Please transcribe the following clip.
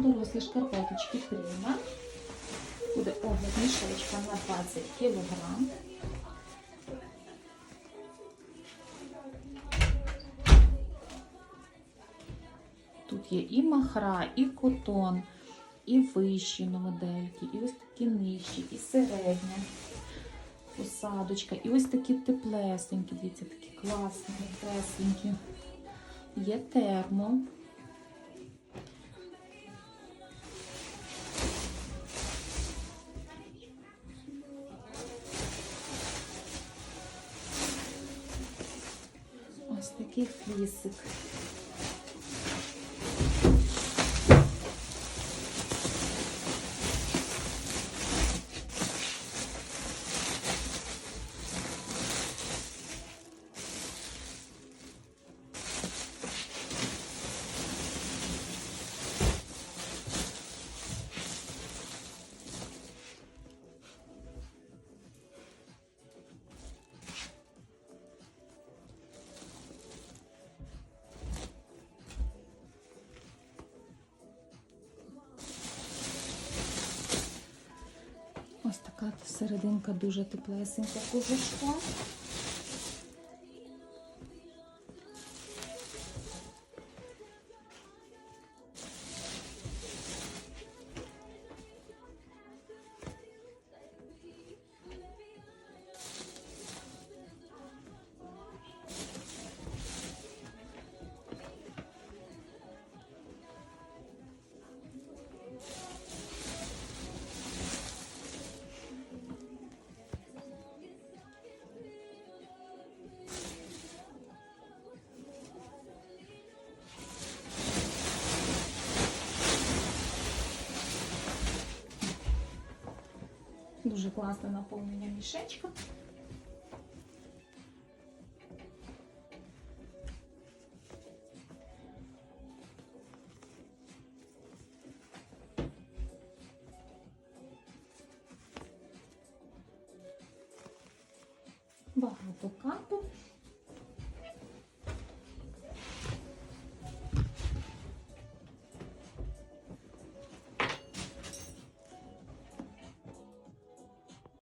Дорослі шкарпеточки Пріма. Буде огляд мішечка на 20 кг. Тут є і махра, і котон, і вищі модельки, і ось такі нижчі, і середня посадочка, і ось такі теплесенькі, дивіться, такі класні, тесленькі. Є термо. такий флісик. Ось така серединка дуже теплесенька кожушка. Дуже класне наповнення мішечка. Багато капу.